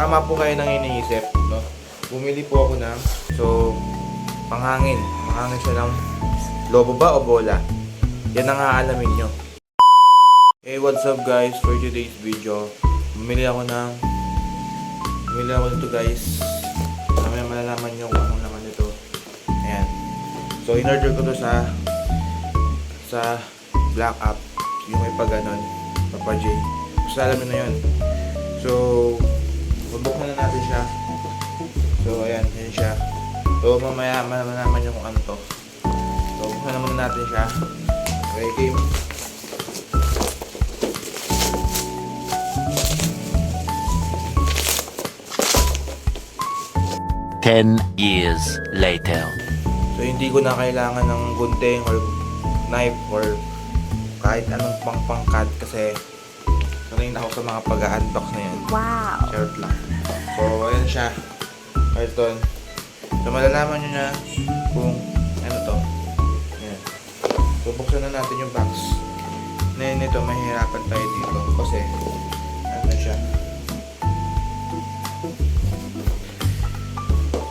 tama po kayo ng iniisip, no? Bumili po ako ng, so, panghangin. Panghangin siya ng lobo ba o bola? Yan ang aalamin nyo. Hey, what's up guys? For today's video, bumili ako ng, bumili ako nito guys. Mamaya malalaman nyo kung anong naman ito. Ayan. So, in-order ko to sa, sa Black App. Yung may pag ganon, Papa J. Basta alam nyo na yun. So, bubuksan na natin siya. So, ayan, yan siya. So, mamaya malalaman nyo kung ano to. So, buksan na muna natin siya. Okay, game. Ten years later. So, hindi ko na kailangan ng gunting or knife or kahit anong pang-pangkat kasi sanay na ako sa mga pag-unbox na yan. Wow. Short lang. So, ayan siya. Carton. So, malalaman nyo na kung ano to. Ayan. So, buksan na natin yung box. Na nito, mahirapan tayo dito kasi ano siya.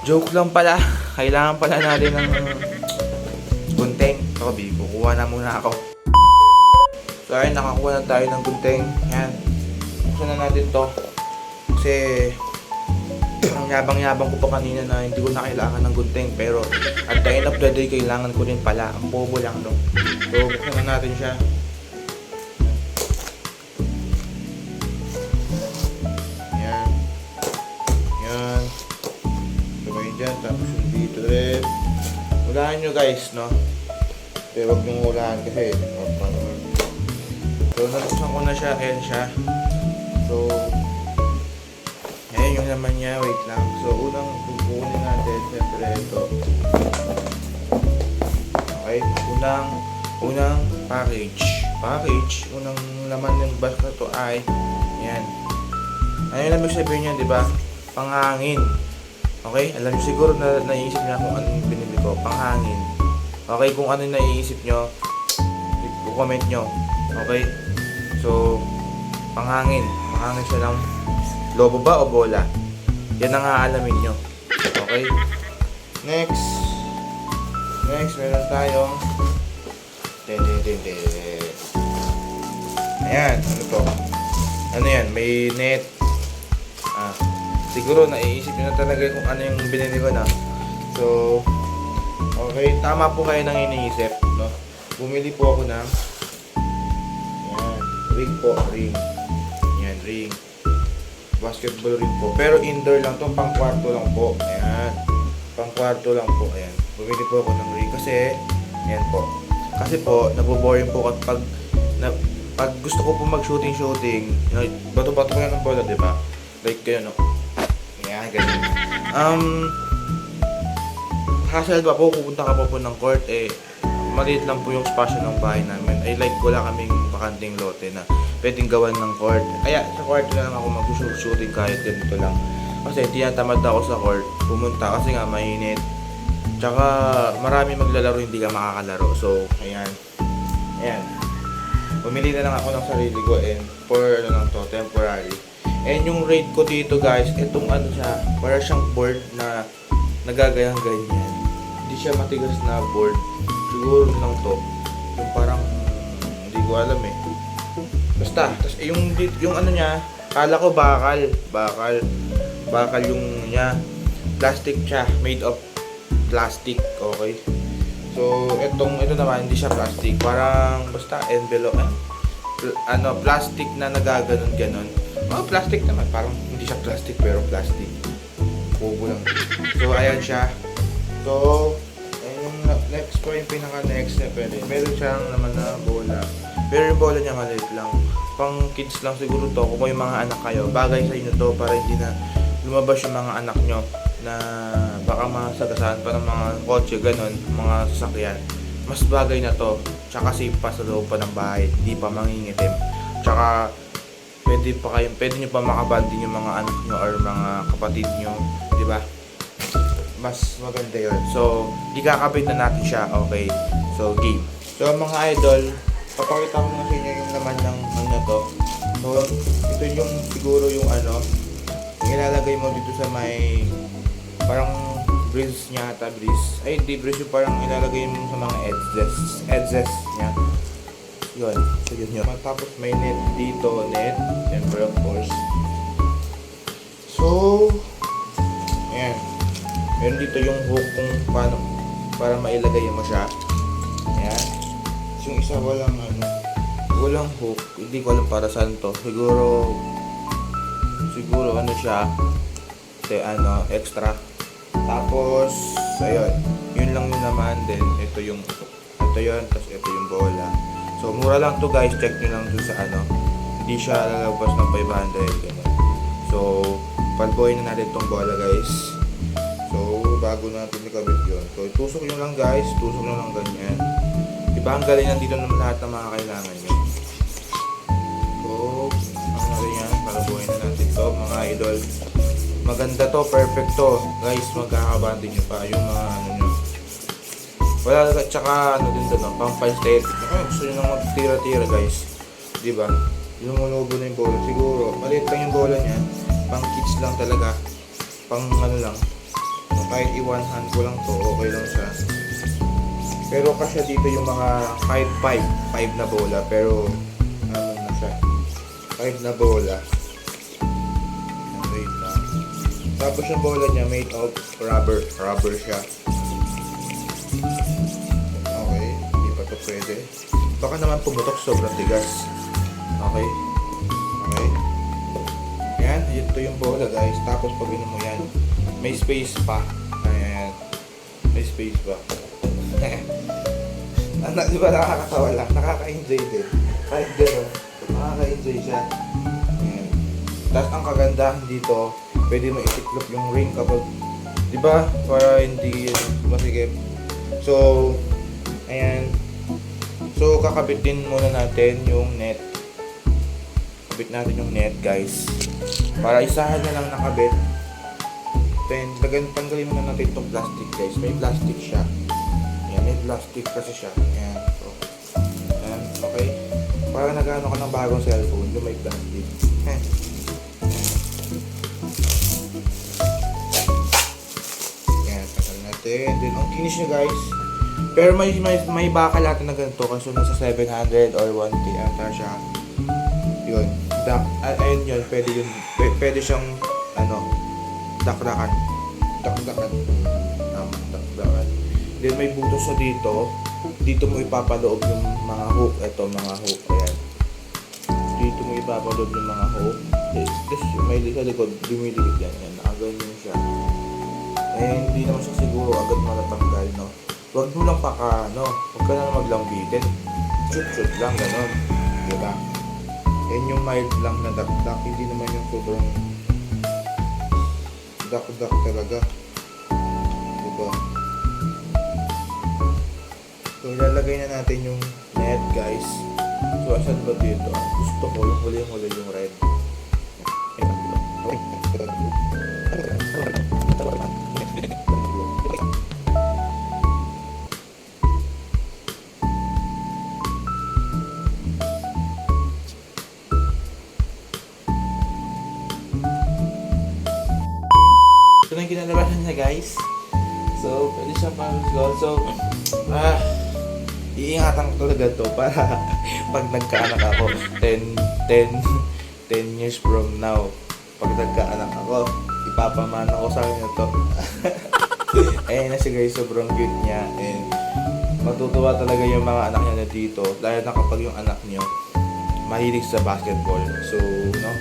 Joke lang pala. Kailangan pala natin ng gunting. Ako, B, kukuha na muna ako. So, ayun, nakakuha na tayo ng gunting. Ayan. Buksan na natin to. Kasi, ang yabang-yabang ko pa kanina na hindi ko na kailangan ng gunting. Pero, at the end of the day, kailangan ko rin pala. Ang bobo lang, no? So, buksan na natin siya. Yan. Yan. Sabay dyan. Tapos yung dito rin. Hulaan nyo guys, no? Pero huwag nyo hulaan kasi. So, nabuksan ko na siya. Ayan siya. So, ayan yung naman niya. Wait lang. So, unang kukunin natin. Siyempre, ito. Okay. Unang, unang package. Package. Unang laman ng box na to ay, ayan. Ano yung lamig sabihin niya, di ba? Panghangin. Okay? Alam niyo siguro na naiisip niya kung ano yung binili ko. Panghangin. Okay? Kung ano yung naiisip niyo, i-comment niyo. Okay? So, panghangin. Panghangin siya ng lobo ba o bola? Yan ang aalamin nyo. Okay? Next. Next, meron tayong ten, ten, ten, ten. Ayan, ano to? Ano yan? May net. Ah, siguro naiisip nyo na talaga kung ano yung binili ko na. So, okay, tama po kayo ng iniisip, no? Bumili po ako ng ring po, ring. Yan, ring. Basketball ring po. Pero indoor lang to, pang kwarto lang po. Ayan. Pang kwarto lang po. Ayan. Bumili po ako ng ring kasi, ayan po. Kasi po, naboboring po kapag, na, pag gusto ko po mag-shooting-shooting, you know, bato-bato ko yan ng bola, di ba? Like kayo, no? Ayan, ganun. Um, hassle pa po, pupunta ka pa po ng court, eh, maliit lang po yung spasyo ng bahay namin. I like wala kaming bakanting lote na pwedeng gawan ng court. Kaya sa court na lang ako mag-shooting kahit ganito lang. Kasi tinatamad ako sa court, pumunta kasi nga mainit. Tsaka marami maglalaro hindi ka makakalaro. So, ayan. Ayan. Pumili na lang ako ng sarili ko and for ano lang to, temporary. And yung rate ko dito guys, itong ano siya, para siyang board na nagagayang ganyan. Hindi siya matigas na board. Siguro lang to. Yung parang, ko alam eh. Basta, tas eh, yung, yung ano niya, kala ko bakal. Bakal. Bakal yung niya. Plastic siya. Made of plastic. Okay. So, itong, ito naman, hindi siya plastic. Parang, basta, envelope. Eh, pl- ano, plastic na nagaganon ganon. Oh, plastic naman. Parang, hindi siya plastic, pero plastic. Kubo lang. So, ayan siya. So, next po yung pinaka-next na pwede. Meron siyang naman na bola. Pero yung bola niya maliit lang. Pang kids lang siguro to. Kung may mga anak kayo, bagay sa inyo to para hindi na lumabas yung mga anak nyo na baka masagasaan pa ng mga kotse, ganun, mga sasakyan. Mas bagay na to. Tsaka safe pa sa loob pa ng bahay. Hindi pa mangingitim. Tsaka pwede pa kayo, pwede nyo pa makabanding yung mga anak nyo or mga kapatid nyo. Di ba? mas maganda yun. So, di kakabit na natin siya. Okay. So, game. So, mga idol, papakita ko na sa inyo yung laman ng ano to. So, ito yung siguro yung ano, ilalagay mo dito sa may parang breeze niya ata breeze. Ay, di breeze yung parang ilalagay mo sa mga edges. Edges niya. Yun. So, yun yun. Tapos may net dito, net. Siyempre, of course. So, ayan. Meron dito yung hook kung paano para mailagay mo siya. Yung isa walang ano, walang hook. Hindi ko alam para saan to. Siguro, siguro ano siya, te, ano, extra. Tapos, ayun. Yun lang yun naman. Then, ito yung, ito yun. Tapos, ito yung bola. So, mura lang to guys. Check nyo lang dun sa ano. Hindi siya lalabas ng 500. Ganun. So, palboy na natin tong bola guys. So, bago natin ikabit yun. So, itusok nyo lang guys. Tusok nyo lang ganyan. Diba ang galing nandito naman lahat ng mga kailangan nyo. So, ang ano yan. Palboy na natin to mga idol. Maganda to. Perfect to. Guys, magkakabandi nyo pa yung mga ano nyo. Wala at tsaka ano din doon, no? pang panstet. Ay, gusto nyo nang magtira-tira guys. Di ba? Lumulobo na yung bola. Siguro, maliit lang yung bola niya. Pang kids lang talaga. Pang ano lang. Kahit i-one hand ko lang to, okay lang siya. Pero kasi dito yung mga kahit 5, 5 na bola. Pero, ano na siya. 5 na bola. Wait lang. Tapos yung bola niya made of rubber. Rubber siya. Okay, hindi pa to pwede. Baka naman pumutok sobrang tigas. Okay. Okay. Yan, ito yung bola guys. Tapos pag mo yan, may space pa. Ayan. May space pa. Anak, di ba nakakatawa lang? Nakaka-enjoy din. Kahit gano'n, nakaka-enjoy siya. Ayan. Tapos ang kagandahan dito, pwede mo itiklop yung ring kapag, di ba? Para hindi masigip. So, ayan. So, kakabitin muna natin yung net. Kabit natin yung net, guys. Para isahan na lang nakabit. Then, tanggalin muna natin itong plastic, guys. May plastic siya. Plastic kasi siya. Ayan. So, ayan, okay. Para nagano ka ng bagong cellphone, yung may plastic. Ayan. Ayan, tagal natin. Then, ang kinis nyo, guys. Pero may may may bakal natin na ganito kasi nasa 700 or 1K ata siya. Yun. Ay, ayun yun, pwede yun, pwede siyang, ano, dakdakan. Dakdakan. Tama, dakdakan. Then may butos sa dito. Dito mo ipapaloob yung mga hook. Ito, mga hook. Ayan. Dito mo ipapaloob yung mga hook. This, may sa likod, dumidikit yan. Ayan, nakaganyan siya. Eh, hindi naman siya siguro agad matatanggal, no? Huwag mo lang paka, no? Huwag ka na maglambitin. Shoot-shoot lang, ganon. Di ba? Yan yung mild lang na dakdak. Hindi naman yung sobrang dak-dak talaga. Di ba? So, ilalagay na natin yung net, guys. So, asan ba dito? Gusto ko yung huli-huli yung red. Ito na yung kinalabasan niya guys. So, pwede siyang pang-goal. So, iingatan ko talaga to para pag nagkaanak ako, 10, 10, 10 years from now, pag nagkaanak ako, ipapamana ko sa kanya to. Ayun na si guys, sobrang cute niya. And matutuwa talaga yung mga anak niya na dito. Dahil na kapag yung anak niyo, mahilig sa basketball. So, no?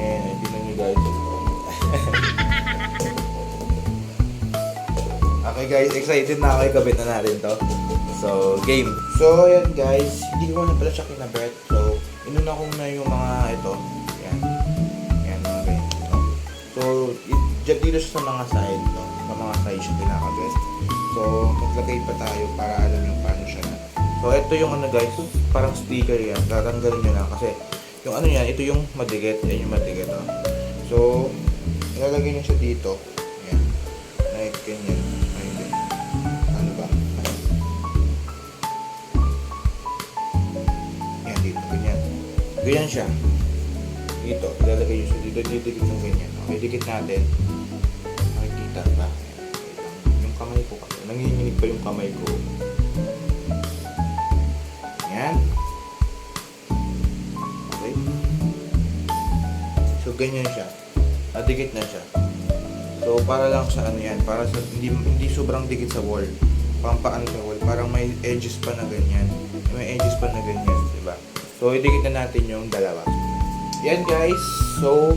And, tingnan niyo guys. Okay guys, excited na ako ikabit na natin to. So, game. So, ayan guys, hindi ko na pala siya kinabit. So, inuna ko na yung mga ito. Yan. Yan, mga ganyan. No? So, it, dito sa mga side, no? Sa mga side siya kinakabit. So, maglagay pa tayo para alam yung paano siya na. So, ito yung ano guys, parang sticker yan. Tatanggalin nyo lang kasi yung ano yan, ito yung madikit. Yan yung madikit, oh. So, ilalagay nyo siya dito. Yan. Like, ganyan. Ganyan. Siya. Dito, ilalagay nyo siya dito, didikit yung ganyan. Okay, dikit natin. Makikita ba? Yung kamay ko nanginginig pa yung kamay ko. Ayan. Okay. So, ganyan siya. Nadikit na siya. So, para lang sa ano yan, para sa, hindi, hindi sobrang dikit sa wall. Pampaano sa wall, parang may edges pa na ganyan. May edges pa na ganyan, di ba? So, idikit na natin yung dalawa. Yan guys, so,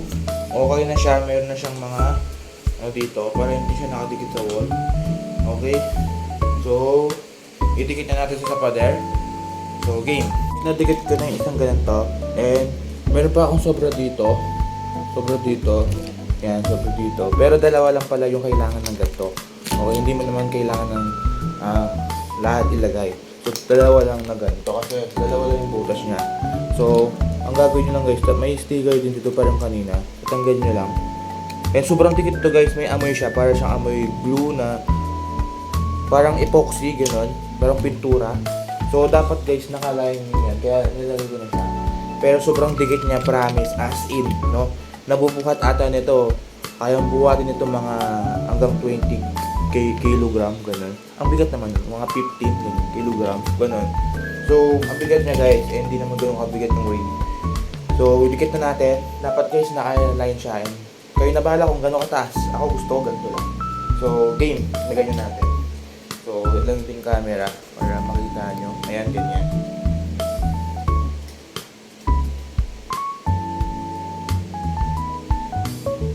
okay na siya. Meron na siyang mga, ano dito, para hindi siya nakadikit sa wall. Okay? So, idikit na natin sa pader. So, game. Nadikit ko na yung isang ganito. And, meron pa akong sobra dito. Sobra dito. Yan, sobra dito. Pero dalawa lang pala yung kailangan ng ganito. Okay, hindi mo naman kailangan ng ah, lahat ilagay. Dalawa lang na ganito. Kasi dalawa lang yung butas niya. So, ang gagawin nyo lang guys, may sticker din dito parang kanina. Tatanggal nyo lang. And sobrang dikit to guys, may amoy siya. Para siyang amoy glue na parang epoxy, gano'n. Parang pintura. So, dapat guys, nakalain nyo yan. Kaya nilagay ko na siya. Pero sobrang dikit niya, promise, as in, no? Nabubuhat ata nito. Kayang buhatin nito mga hanggang 20 k- kilogram, ganun. Ang bigat naman mga 15 ganun, kilogram, ganun. So, ang bigat niya guys, eh, hindi naman ganun kabigat ng weight. So, dikit na natin. Dapat guys, naka-line siya. And kayo na bahala kung gano'ng kataas. Ako gusto ko ganito lang. So, game, lagay nyo natin. So, lang din camera para makita nyo. Ayan, ganyan.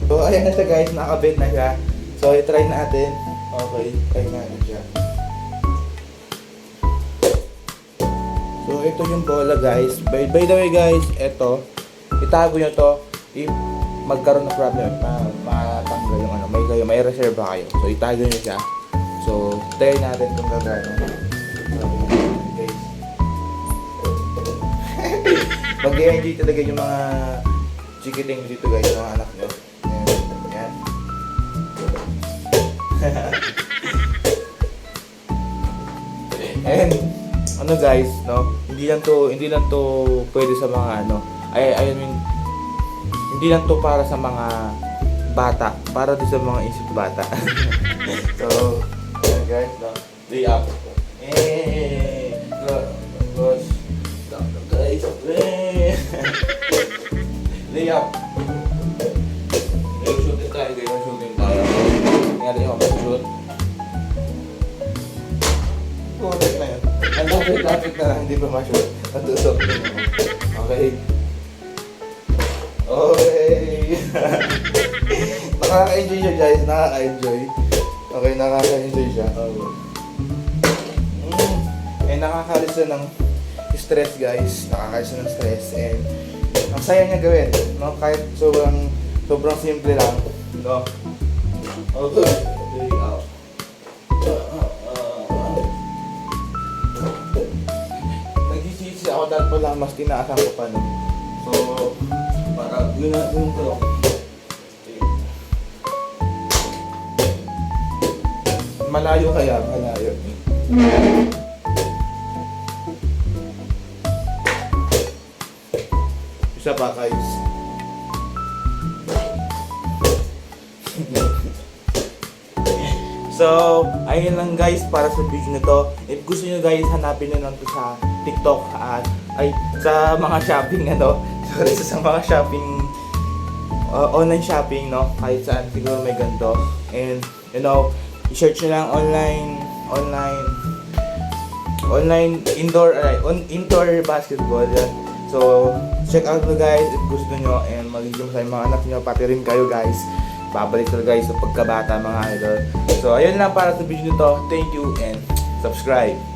So, ayan na siya guys, nakabend na siya. So, i-try natin. Okay, try natin siya. So, ito yung bola guys. By, by the way guys, ito, itago nyo to. If magkaroon ng problem, ma matanggal yung ano, may kayo, may reserva kayo. So, itago nyo siya. So, try natin kung gagana. Guys. Mag-enjoy talaga yung mga chikiting dito guys, yung mga anak nyo. And ano guys, no? Hindi lang to, hindi lang to pwede sa mga ano. Ay, I mean hindi lang to para sa mga bata, para din sa mga isip bata. so, ayan guys, no? Lay up. Eh, nakakalis siya ng stress guys. Nakakalis siya ng stress. And ang saya niya gawin. No? Kahit sobrang, sobrang simple lang. No? Okay. Okay, out. Nagsisisi ako dahil pala mas tinaasan ko pa no. So, para yun na yun ko. Malayo kaya, malayo. Isa pa guys. So, ayun lang guys para sa video na to. If gusto nyo guys, hanapin nyo lang to sa TikTok at ay sa mga shopping ano. Sorry sa mga shopping uh, online shopping no. Kahit saan siguro may ganito. And you know, i-search nyo lang online online online indoor ay, on, indoor basketball. Yan. So, check out mo guys if gusto nyo and magiging sa mga anak nyo, pati rin kayo guys. Babalik talaga guys sa pagkabata mga idol. So, ayun lang para sa video nito. Thank you and subscribe.